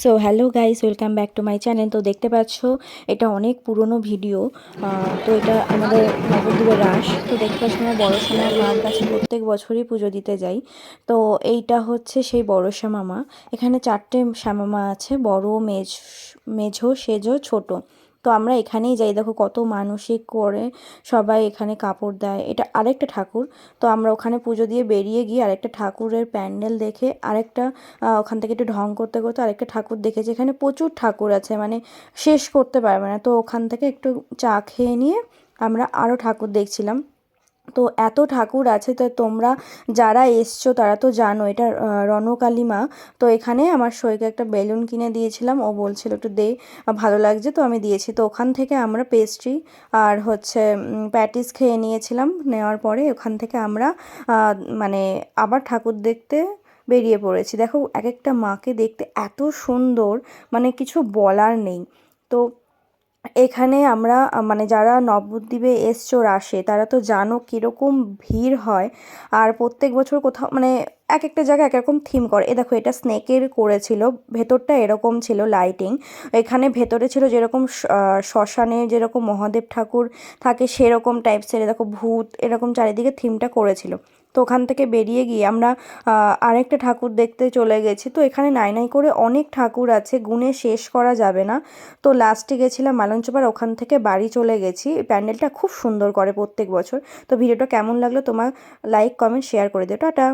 So hello guys welcome back to my channel তো দেখতে পাচ্ছ, এটা অনেক পুরনো ভিডিও তো এটা আমাদের নবদ্বীপের রাস। তো দেখতে পাচ্ছ, আমরা সামা মার কাছে প্রত্যেক বছরই পুজো দিতে যাই। তো এইটা হচ্ছে সেই বড় শ্যামামা এখানে চারটে শ্যামামা আছে, বড়, মেজ, মেঝো, সেজো, ছোট। তো আমরা এখানেই যাই। দেখো কত মানুষই করে সবাই এখানে কাপড় দেয়। এটা আরেকটা ঠাকুর। তো আমরা ওখানে পুজো দিয়ে বেরিয়ে গিয়ে আরেকটা ঠাকুরের প্যান্ডেল দেখে, আরেকটা ওখান থেকে একটু ঢং করতে করতে আরেকটা ঠাকুর দেখেছি। এখানে প্রচুর ঠাকুর আছে মানে শেষ করতে পারবে না। তো ওখান থেকে একটু চা খেয়ে নিয়ে আমরা আরও ঠাকুর দেখছিলাম। তো এত ঠাকুর আছে তো তোমরা যারা এসছো, তারা তো জানো এটা রণকালী মা তো এখানে আমার সইকে একটা বেলুন কিনে দিয়েছিলাম, ও বলছিল একটু দে, ভালো লাগছে তো আমি দিয়েছি। তো ওখান থেকে আমরা পেস্ট্রি আর হচ্ছে প্যাটিস খেয়ে নিয়েছিলাম, নেওয়ার পরে ওখান থেকে আমরা মানে আবার ঠাকুর দেখতে বেরিয়ে পড়েছি। দেখো, এক একটা মাকে দেখতে এত সুন্দর মানে কিছু বলার নেই। তো এখানে আমরা মানে যারা নবদ্বীপে এসছো আসে তারা তো জানো কীরকম ভিড় হয়। আর প্রত্যেক বছর কোথাও মানে এক একটা জায়গায় এক রকম থিম করে। এ দেখো, এটা স্নেকের করেছিল, ভেতরটা এরকম ছিল লাইটিং এখানে ভেতরে ছিল যেরকম শ্মশানে যেরকম মহাদেব ঠাকুর থাকে, সেরকম টাইপসের দেখো ভূত, এরকম চারিদিকে থিমটা করেছিল। তো ওখান থেকে বেরিয়ে গিয়ে আমরা আরেকটা ঠাকুর দেখতে চলে গেছি। তো এখানে নাই নাই করে অনেক ঠাকুর আছে, গুণে শেষ করা যাবে না। তো লাস্টে গেছিলাম মালঞ্চপার ওখান থেকে বাড়ি চলে গেছি। প্যান্ডেলটা খুব সুন্দর করে প্রত্যেক বছর। তো ভিডিওটা কেমন লাগল তোমার লাইক কমেন্ট শেয়ার করে দিও। টাটা!